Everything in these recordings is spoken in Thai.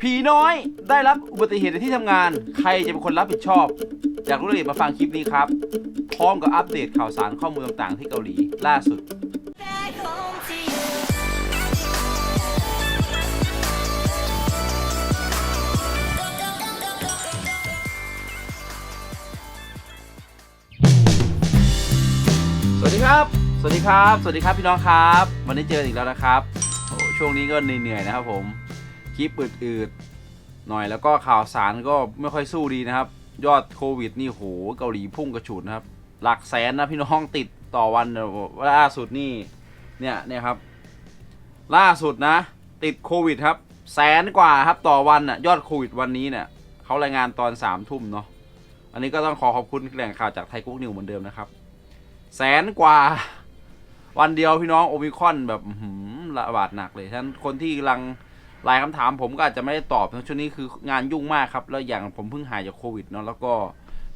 ผีน้อยได้รับอุบัติเหตุในที่ทำงาน ใครจะเป็นคนรับผิดชอบ อยากรู้รายละเอียดมาฟังคลิปนี้ครับ พร้อมกับอัปเดตข่าวสารข้อมูลต่างๆที่เกาหลีล่าสุด Back home to you. สวัสดีครับ สวัสดีครับ สวัสดีครับพี่น้องครับ วันนี้เจออีกแล้วนะครับโอ้ช่วงนี้ก็เหนื่อยๆนะครับผม คลิปอืดๆหน่อยแล้วก็ข่าวสารก็ไม่ค่อยสู้ดีนะครับ ยอดโควิดนี่โหเกาหลีพุ่งกระฉูดนะครับ หลักแสนนะพี่น้องติดต่อวันล่าสุดนี่เนี่ยเนี่ยครับ ล่าสุดนะ ติดโควิดครับแสนกว่าครับต่อวันน่ะยอดโควิดวันนี้เนี่ยเขารายงานตอนสามทุ่มเนาะอันนี้ก็ต้องขอขอบคุณแหล่งข่าวจากไทยกุ๊กนิวเหมือนเดิมนะครับแสนกว่าวันเดียวพี่น้องโอมิคอนแบบหือระบาดหนักเลยฉะนั้นคนที่กำลัง ไลน์คำถามผมก็อาจจะไม่ได้ตอบนะช่วงนี้คืองานยุ่งมากครับ แล้วอย่างผมเพิ่งหายจากโควิดเนาะแล้วก็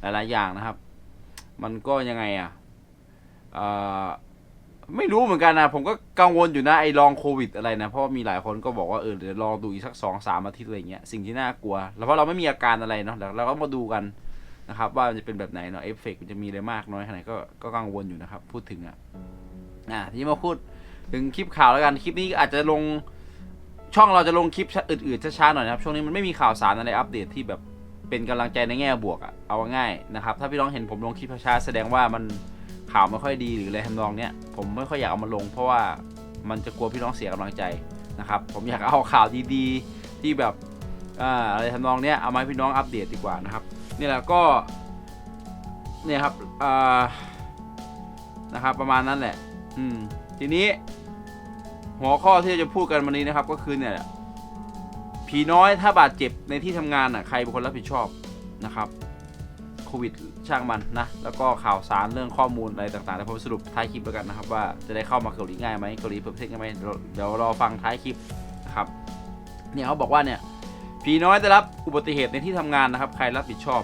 หลาย ๆ อย่างนะครับ มันก็ยังไงอะเอ่อไม่รู้เหมือนกันนะผมก็กังวลอยู่นะไอ้ลองโควิดอะไรนะเพราะมีหลายคนก็บอกว่าเออเดี๋ยวลองดูอีกสักสองสามอาทิตย์อะไรเงี้ยสิ่งที่น่ากลัวแล้วเพราะเราไม่มีอาการอะไรเนาะเดี๋ยวเราก็มาดูกันนะครับ ว่ามันจะเป็นแบบไหนเนาะเอฟเฟกต์มันจะมีอะไรมากน้อยขนาดก็ก็กังวลอยู่นะครับ พูดถึงอะอ่าทีนี้มาพูดถึงคลิปข่าวแล้วกันคลิปนี้อาจจะลง ช่องเราจะลงคลิปอื่นๆช้าๆหน่อยนะครับช่วงนี้มันไม่มีข่าวสารอะไรอัปเดตที่แบบเป็นกำลังใจในแง่บวกอะเอาง่ายนะครับ ถ้าพี่น้องเห็นผมลงคลิปช้าแสดงว่ามันข่าวไม่ค่อยดีหรืออะไรทำนองเนี้ยผมไม่ค่อยอยากเอามาลง เพราะว่ามันจะกลัวพี่น้องเสียกำลังใจนะครับ ผมอยากเอาข่าวดีๆที่แบบอ่าอะไรทำนองเนี้ยเอามาให้พี่น้องอัปเดตดีกว่านะครับนี่แหละก็เนี่ยครับอ่านะครับประมาณนั้นแหละ อืมทีนี้ หัวข้อที่เราจะพูดกันวันนี้นะครับก็คือเนี่ยผีน้อยถ้าบาดเจ็บในที่ทำงานอะใครเป็นคนรับผิดชอบนะครับโควิดช่างมันนะ แล้วก็ข่าวสารเรื่องข้อมูลอะไรต่างๆแล้วผมสรุปท้ายคลิปแล้วกันนะครับ ว่าจะได้เข้ามาเกาหลีง่ายไหมเกาหลีเปิดประเทศง่ายไหมเดี๋ยวรอฟังท้ายคลิปนะครับเนี่ยเขาบอกว่าเนี่ยผีน้อยได้รับอุบัติเหตุในที่ทำงานนะครับ ใครรับผิดชอบ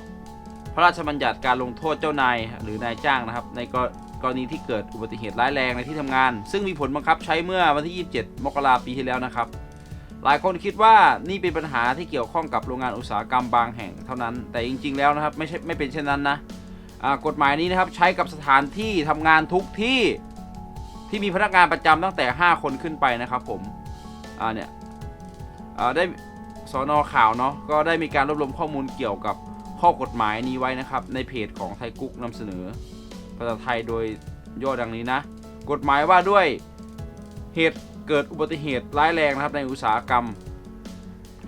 พระราชบัญญัติการลงโทษเจ้านายหรือนายจ้างนะครับ ใน กรณีที่เกิดอุบัติเหตุร้ายแรงในที่ทำงาน ซึ่งมีผลบังคับใช้เมื่อวันที่ 27 มกราปีที่แล้วนะครับ หลายคนคิดว่านี่เป็นปัญหาที่เกี่ยวข้องกับโรงงานอุตสาหกรรมบางแห่งเท่านั้น แต่จริง ๆ แล้วนะครับไม่ใช่ไม่เป็นเช่นนั้นนะกฎหมายนี้นะครับใช้กับสถานที่ทำงานทุกที่ที่มีพนักงานประจำตั้งแต่ 5 คนขึ้นไปนะครับผมอ่าเนี่ยอ่าได้สอนอข่าวเนาะก็ได้มีการรวบรวมข้อมูลเกี่ยวกับข้อกฎหมายนี้ไว้นะครับ ในเพจของไทยกุ๊กนำเสนอ ภาษาไทยโดยย่อดังนี้นะ กฎหมายว่าด้วยเหตุเกิดอุบัติเหตุร้ายแรงนะครับในอุตสาหกรรม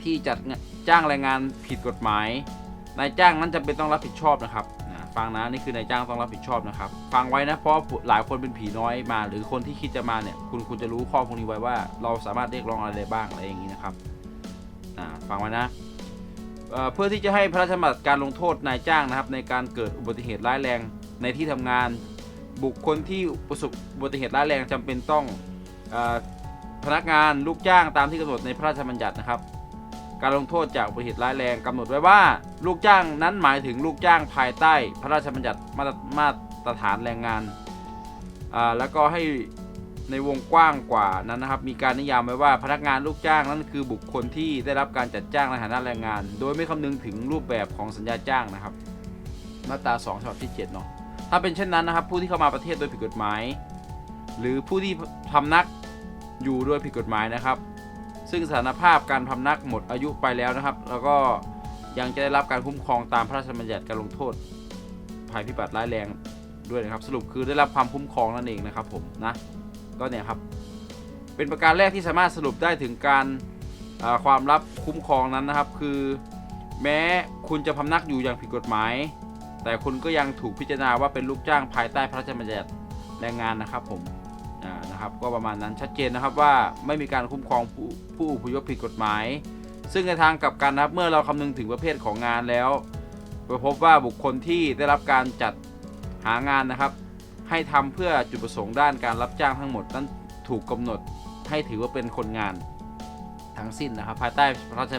ที่จัดจ้างแรงงานผิดกฎหมายนายจ้างนั้นจำเป็นต้องรับผิดชอบนะครับนะฟังนะนี่คือนายจ้างต้องรับผิดชอบนะครับ ฟังไว้นะเพราะหลายคนเป็นผีน้อยมา หรือคนที่คิดจะมาเนี่ยคุณคุณจะรู้ข้อพวกนี้ไว้ว่า เราสามารถเรียกร้องอะไรได้บ้างอะไรอย่างนี้นะครับฟังไว้นะเเพื่อที่จะให้พระราชบัญญัติการลงโทษนายจ้างนะครับ ในการเกิดอุบัติเหตุร้ายแรง ในที่ทำงาน บุคคลที่ประสบอุบัติเหตุร้ายแรงจำเป็นต้องอพนักงานลูกจ้างตามที่กำหนดในพระราชบัญญัตินะครับ การลงโทษจากอุบัติเหตุร้ายแรงกำหนดไว้ว่า ลูกจ้างนั้นหมายถึงลูกจ้างภายใต้ พระราชบัญญัติมาตรมาตรฐานแรงงานแล้วก็ให้ในวงกว้างกว่านั้นนะครับ มีการนิยามไว้ว่าพนักงานลูกจ้างนั้นคือบุคคลที่ได้รับการจัดจ้างในฐานะแรงงาน โดยไม่คำนึงถึงรูปแบบของสัญญาจ้างนะครับ มาตรา2ฉบับที่7เนาะ ถ้าเป็นเช่นนั้นนะครับ ผู้ที่เข้ามาประเทศโดยผิดกฎหมาย หรือผู้ที่พำนักอยู่โดยผิดกฎหมายนะครับ ซึ่งสถานภาพการพำนักหมดอายุไปแล้วนะครับ แล้วก็ยังจะได้รับการคุ้มครองตามพระราชบัญญัติการลงโทษภัยพิบัติร้ายแรงด้วยนะครับ สรุปคือได้รับความคุ้มครองนั่นเองนะครับผมนะก็เนี่ยครับเป็นประการแรกที่สามารถสรุปได้ถึงการความลับคุ้มครองนั้นนะครับ คือ แม้คุณจะพำนักอยู่อย่างผิดกฎหมาย แต่คุณก็ยังถูกพิจารณาว่าเป็นลูกจ้างภายใต้พระราชบัญญัติแรงงานนะครับผมนะครับก็ประมาณนั้นชัดเจนนะครับว่าไม่มีการคุ้มครองผู้ผู้อพยพผิดกฎหมาย ซึ่งในทางกลับกันนะครับเมื่อเราคำนึงถึงประเภทของงานแล้วเราพบว่าบุคคลที่ได้รับการจัดหางานนะครับ ให้ทำเพื่อจุดประสงค์ด้านการรับจ้างทั้งหมดนั้นถูกกำหนดให้ถือว่าเป็นคนงานทั้งสิ้นนะครับ ภายใต้พระราช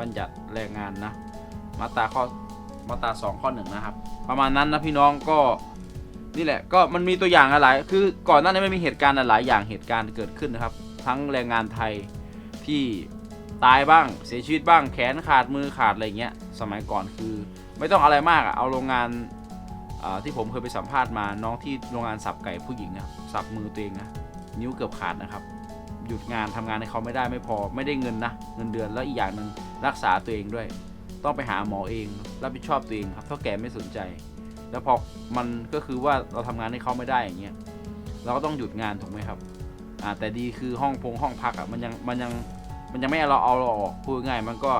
บัญญัติแรงงานนะมาตราข้อ มาตรา2ข้อหนึ่งนะครับ ประมาณนั้นนะพี่น้องก็นี่แหละก็มันมีตัวอย่างหลายคือก่อนหน้านี้ไม่มีเหตุการณ์หลายอย่างเหตุการณ์เกิดขึ้นนะครับ ทั้งแรงงานไทยที่ตายบ้างเสียชีวิตบ้างแขนขาดมือขาดอะไรเงี้ยสมัยก่อนคือ ไม่ต้องอะไรมากอะเอาโรงงานที่ผมเคยไปสัมภาษณ์มาน้องที่โรงงานสับไก่ผู้หญิงนะสับมือตัวเองนะนิ้วเกือบขาดนะครับ หยุดงานทำงานให้เขาไม่ได้ไม่พอไม่ได้เงินนะเงินเดือนแล้วอีกอย่างหนึ่งรักษาตัวเองด้วย ต้องไปหาหมอเอง รับผิดชอบตัวเองครับเท่าแก่ไม่สนใจ แล้วพอมันก็คือว่าเราทำงานให้เขาไม่ได้อย่างเงี้ยเราก็ต้องหยุดงานถูกไหมครับอ่าแต่ดีคือห้องพงห้องพักอะมันยังมันยังมันยังไม่เอาเราเอาเราออกพูดง่ายมันก็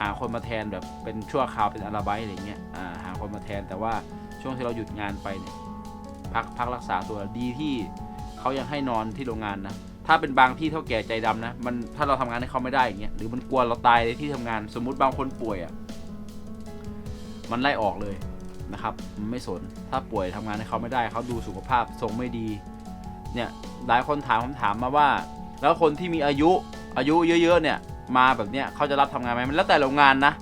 หาคนมาแทนแบบเป็นชั่วคราวเป็นอาราไบต์อะไรเงี้ยอ่าหาคนมาแทนแต่ว่าช่วงที่เราหยุดงานไปเนี่ยพักพักรักษาตัวดีที่เขายังให้นอนที่โรงงานนะ ถ้าเป็นบางที่เท่าแก่ใจดำนะ มันถ้าเราทำงานให้เขาไม่ได้อย่างเงี้ยหรือมันกลัวเราตายในที่ทำงาน สมมุติบางคนป่วยอะมันไล่ออกเลยนะครับมันไม่สนถ้าป่วยทำงานให้เขาไม่ได้เขาดูสุขภาพทรงไม่ดี เนี่ยหลายคนถามคำถามมาว่า แล้วคนที่มีอายุอายุเยอะๆเนี่ย มาแบบเนี้ยเขาจะรับทำงานไหมมันแล้วแต่โรงงานนะ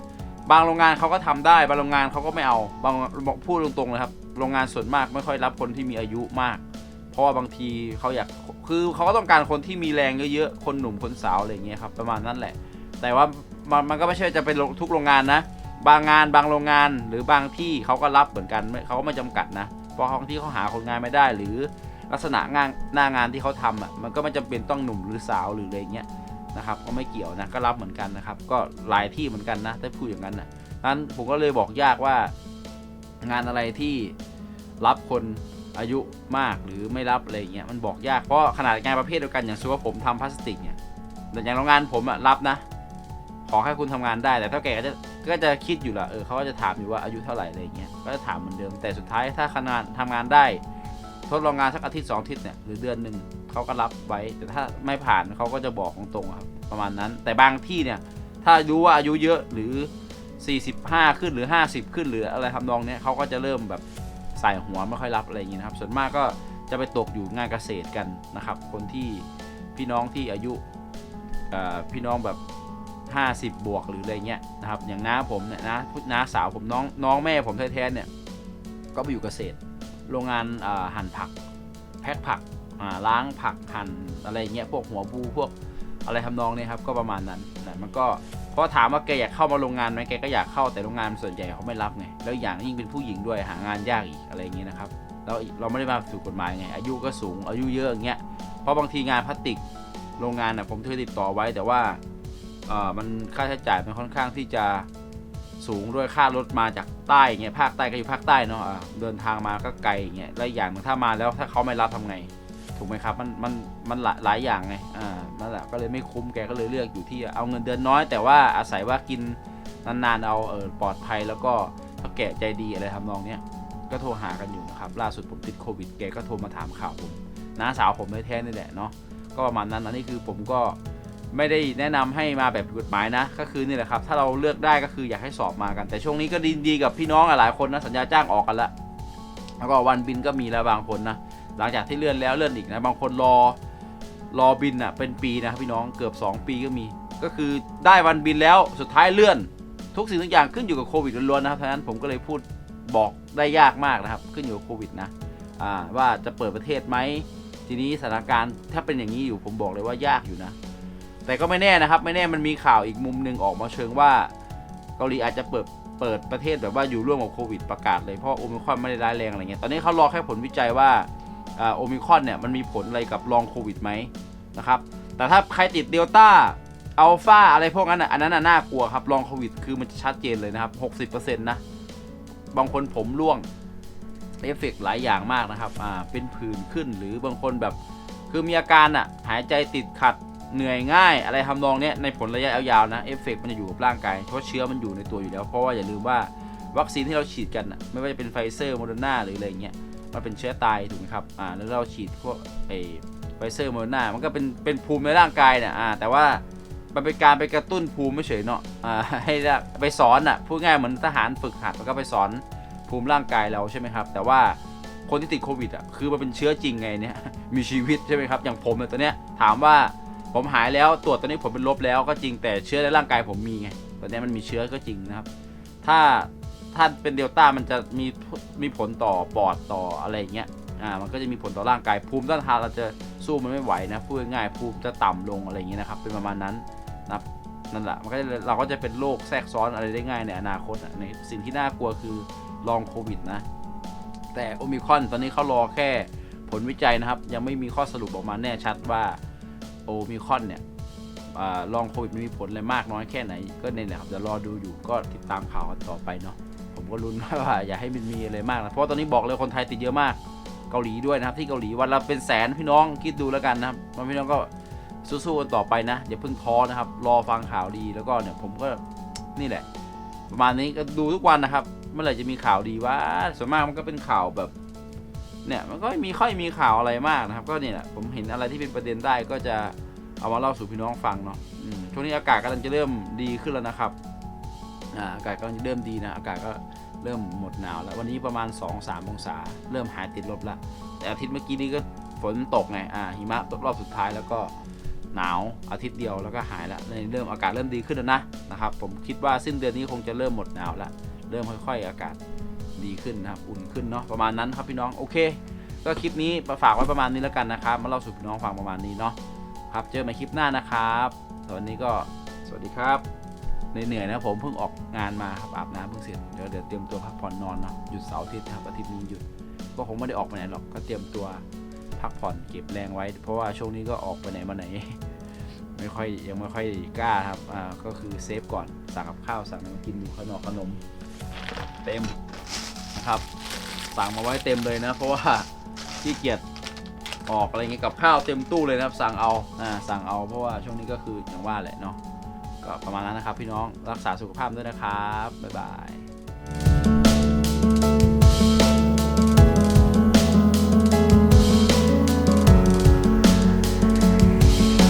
บางโรงงานเขาก็ทำได้ บางโรงงานเขาก็ไม่เอาบางบอกพูดตรงๆเลยครับ โรงงานส่วนมากไม่ค่อยรับคนที่มีอายุมาก เพราะว่าบางทีเขาอยาก คือเขาก็ต้องการคนที่มีแรงเยอะๆ คนหนุ่มคนสาวอะไรอย่างเงี้ยครับประมาณนั้นแหละ แต่ว่ามันมันก็ไม่ใช่จะเป็นทุกโรงงานนะ บางงานบางโรงงานหรือบางที่เขาก็รับเหมือนกันไม่เขาก็ไม่จำกัดนะ เพราะบางที่เขาหาคนงานไม่ได้หรือลักษณะงานหน้างานที่เขาทำอะมันก็ไม่จำเป็นต้องหนุ่มหรือสาวหรืออะไรเงี้ยนะครับก็ไม่เกี่ยวนะก็รับเหมือนกันนะครับ ก็หลายที่เหมือนกันนะถ้าพูดอย่างนั้นนะนั้นผมก็เลยบอกยากว่างานอะไรที่รับคน อายุมากหรือไม่รับอะไรเงี้ยมันบอกยากเพราะขนาดงานประเภทเดียวกันอย่างสมมติว่าผมทำพลาสติกเนี่ยแต่อย่างโรงงานผมอะรับนะ ขอให้คุณทำงานได้แต่เท่าแก่ก็จะก็จะคิดอยู่ละเออเขาก็จะถามอยู่ว่าอายุเท่าไหร่อะไรเงี้ยก็จะถามเหมือนเดิม แต่สุดท้ายถ้าขนาดทำงานได้ ทดลองงานสักอาทิตย์สองอาทิตย์เนี่ยหรือเดือนหนึ่งเขาก็รับไว้แต่ถ้าไม่ผ่านเขาก็จะบอกตรงๆครับประมาณนั้น แต่บางที่เนี่ยถ้ารู้ว่าอายุเยอะหรือ 45 ขึ้นหรือ 50 ขึ้นหรืออะไรทำนองเนี้ยเขาก็จะเริ่มแบบ ใส่หัวไม่ค่อยรับอะไรอย่างเงี้นะครับ ส่วนมากก็จะไปตกอยู่งานเกษตรกันนะครับ คนที่พี่น้องที่อายุพี่น้องแบบ 50 บวกหรืออะไรเงี้ยนะครับ อย่างน้าผมเนี่ยนะพุทน้าสาวผมน้องน้องแม่ผมแท้ๆเนี่ยก็ไปอยู่เกษตร โรงงานหั่นผัก แพ็คผักล้างผักหั่นอะไรเงี้ยพวกหัวบูพวก อะไรทำนองนี้ครับก็ประมาณนั้นนะมันก็เพราะถามว่าแกอยากเข้ามาโรงงานไหมแกก็อยากเข้าแต่โรงงานส่วนใหญ่เขาไม่รับไงแล้วอย่างยิ่งเป็นผู้หญิงด้วยหางานยากอีกอะไรอย่างเงี้ยนะครับแล้วเราไม่ได้มาถูกกฎหมายไงอายุก็สูงอายุเยอะอย่างเงี้ยเพราะบางทีงานพลาสติกโรงงานน่ะผมเคยติดต่อไว้แต่ว่าเออมันค่าใช้จ่ายมันค่อนข้างที่จะสูงด้วยค่ารถมาจากใต้อย่างเงี้ยภาคใต้ก็อยู่ภาคใต้เนาะเดินทางมาก็ไกลอย่างเงี้ยแล้วอย่างหนึ่งถ้ามาแล้วถ้าเขาไม่รับทำไง ถูกไหมครับมันมันมันหลายหลายอย่างไงอ่านั่นแหละก็เลยไม่คุ้มแกก็เลยเลือกอยู่ที่เอาเงินเดือนน้อย แต่ว่าอาศัยว่ากินนานๆเอาเออปลอดภัยแล้วก็ถ้าแกใจดีอะไรทำนองเนี้ยก็โทรหากันอยู่นะครับล่าสุดผมติดโควิดแกก็โทรมาถามข่าวผมน้าสาวผมแท้ๆนี่แหละเนาะก็ประมาณนั้นนะนี่คือผมก็ไม่ได้แนะนำให้มาแบบกฎหมายนะ ก็คือนี่แหละครับ ถ้าเราเลือกได้ก็คืออยากให้สอบมากัน แต่ช่วงนี้ก็ดีดีกับพี่น้องหลายคนนะสัญญาจ้างออกกันละแล้วก็วันบินก็มีแล้วบางคนนะ หลังจากที่เลื่อนแล้วเลื่อนอีกนะบางคนรอรอบินอะเป็นปีนะพี่น้องเกือบ 2 ปีก็มี ก็คือได้วันบินแล้วสุดท้ายเลื่อน ทุกสิ่งทุกอย่างขึ้นอยู่กับโควิดล้วนๆนะครับเพราะฉะนั้นผมก็เลยพูดบอกได้ยากมากนะครับ ขึ้นอยู่กับโควิดนะว่าจะเปิดประเทศไหมทีนี้สถานการณ์ถ้าเป็นอย่างนี้อยู่ผมบอกเลยว่ายากอยู่นะ แต่ก็ไม่แน่นะครับไม่แน่มันมีข่าวอีกมุมหนึ่งออกมาเชิงว่าเกาหลีอาจจะเปิดเปิดประเทศแบบว่าอยู่ร่วมกับโควิดประกาศเลยเพราะโอมิครอนไม่ได้ร้ายแรงอะไรเงี้ยตอนนี้เขารอแค่ผลวิจัยว่า โอมิคอนเนี่ยมันมีผลอะไรกับลองโควิดไหมนะครับแต่ถ้าใครติดเดลต้าอัลฟาอะไรพวกนั้นอันนั้นน่ะน่ากลัวครับลองโควิดคือมันจะชัดเจนเลยนะครับ 60%นะบางคนผมร่วงเอฟเฟกต์หลายอย่างมากนะครับอ่าเป็นผื่นขึ้นหรือบางคนแบบคือมีอาการอะหายใจติดขัดเหนื่อยง่าย อะไรทำนองเนี้ยในผลระยะยาวๆนะเอฟเฟกต์มันจะอยู่กับร่างกายเพราะเชื้อมันอยู่ในตัวอยู่แล้ว เพราะว่าอย่าลืมว่าวัคซีนที่เราฉีดกันอะไม่ว่าจะเป็นไฟเซอร์โมเดอร์นาหรืออะไรเงี้ย มันเป็นเชื้อตายถูกไหมครับอ่าแล้วเราฉีดพวกไอไฟเซอร์โมเดอร์นามันก็เป็นเป็นภูมิในร่างกายเนี่ยอ่าแต่ว่ามันเป็นการไปกระตุ้นภูมิไม่เฉยเนาะอ่าให้ไปสอนอะพูดง่ายเหมือนทหารฝึกหัดมันก็ไปสอนภูมิร่างกายเราใช่ไหมครับ แต่ว่าคนที่ติดโควิดอะคือมันเป็นเชื้อจริงไงเนี่ยมีชีวิตใช่ไหมครับอย่างผมเนี่ยตอนเนี้ยถามว่าผมหายแล้วตรวจตอนนี้ผมเป็นลบแล้วก็จริงแต่เชื้อในร่างกายผมมีไงตอนนี้มันมีเชื้อก็จริงนะครับ ถ้า ถ้าเป็นเดลต้ามันจะมีมีผลต่อปอดต่ออะไรอย่างเงี้ยอ่ามันก็จะมีผลต่อร่างกายภูมิต้านทานเราจะสู้มันไม่ไหวนะพูดง่ายภูมิจะต่ำลงอะไรอย่างเงี้ยนะครับเป็นประมาณนั้นนะนั่นแหละมันก็เราก็จะเป็นโรคแทรกซ้อนอะไรได้ง่ายในอนาคตในสิ่งที่น่ากลัวคือลองโควิดนะแต่โอมิคอนตอนนี้เขารอแค่ผลวิจัยนะครับ ยังไม่มีข้อสรุปออกมาแน่ชัดว่าโอมิคอนเนี่ยอลองโควิดมีผลอะไรมากน้อยแค่ไหน ก็เนี่ยแหละครับเดี๋ยวรอดูอยู่ก็ติดตามข่าวกันต่อไปเนาะ ก็ลุ้นว่าอย่าให้มันมีอะไรมากนะเพราะตอนนี้บอกเลยคนไทยติดเยอะมากเกาหลีด้วยนะครับที่เกาหลีวันละเป็นแสนพี่น้องคิดดูแล้วกันนะครับวันพี่น้องก็สู้ๆกันต่อไปนะอย่าเพิ่งท้อนะครับ รอฟังข่าวดีแล้วก็เนี่ยผมก็นี่แหละ ประมาณนี้ก็ดูทุกวันนะครับ เมื่อไหร่จะมีข่าวดีว่าส่วนมากมันก็เป็นข่าวแบบเนี่ยมันก็ไม่มีค่อยมีข่าวอะไรมากนะครับ ก็เนี่ยแหละผมเห็นอะไรที่เป็นประเด็นได้ก็จะเอามาเล่าสู่พี่น้องฟังเนาะช่วงนี้อากาศกำลังจะเริ่มดีขึ้นแล้วนะครับอาอากาศกำลังจะเริ่มดีนะอากาศก็ เริ่มหมดหนาวแล้ววันนี้ประมาณ 2-3 องศา เริ่มหายติดลบแล้ว แต่อาทิตย์เมื่อกี้นี้ก็ฝนตกไงอ่าหิมะรอบสุดท้ายแล้วก็หนาวอาทิตย์เดียวแล้วก็หายแล้วเริ่มอากาศเริ่มดีขึ้นแล้วนะนะครับผมคิดว่าสิ้นเดือนนี้คงจะเริ่มหมดหนาวแล้วเริ่มค่อยๆ อากาศดีขึ้นนะครับอุ่นขึ้นเนาะประมาณนั้นครับพี่น้องโอเค ก็คลิปนี้มาฝากไว้ประมาณนี้แล้วกันนะครับมาเล่าสู่พี่น้องฟังประมาณนี้เนาะครับเจอกันใหม่คลิปหน้านะครับสำหรับวันนี้ก็สวัสดีครับ เหนื่อยๆนะผมเพิ่งออกงานมาครับอาบน้ำเพิ่งเสร็จเดี๋ยวเดี๋ยวเตรียมตัวพักผ่อนนอนเนาะหยุดเสาร์อาทิตย์ครับอาทิตย์นี้หยุด ก็คงไม่ได้ออกไปไหนหรอกก็เตรียมตัวพักผ่อนเก็บแรงไว้ เพราะว่าช่วงนี้ก็ออกไปไหนมาไหน ไม่ค่อยยังไม่ค่อยกล้าครับอ่าก็คือเซฟก่อนสั่งกับข้าวสั่งมากินอยู่ขนมขนม เต็มนะครับสั่งมาไว้เต็มเลยนะ เพราะว่าขี้เกียจออกอะไรเงี้ยกับข้าวเต็มตู้เลยนะครับสั่งเอาอ่าสั่งเอาเพราะว่าช่วงนี้ก็คืออย่างว่าแหละเนาะ ก็ประมาณนั้นนะครับ พี่น้องรักษาสุขภาพด้วยนะครับบ๊ายบาย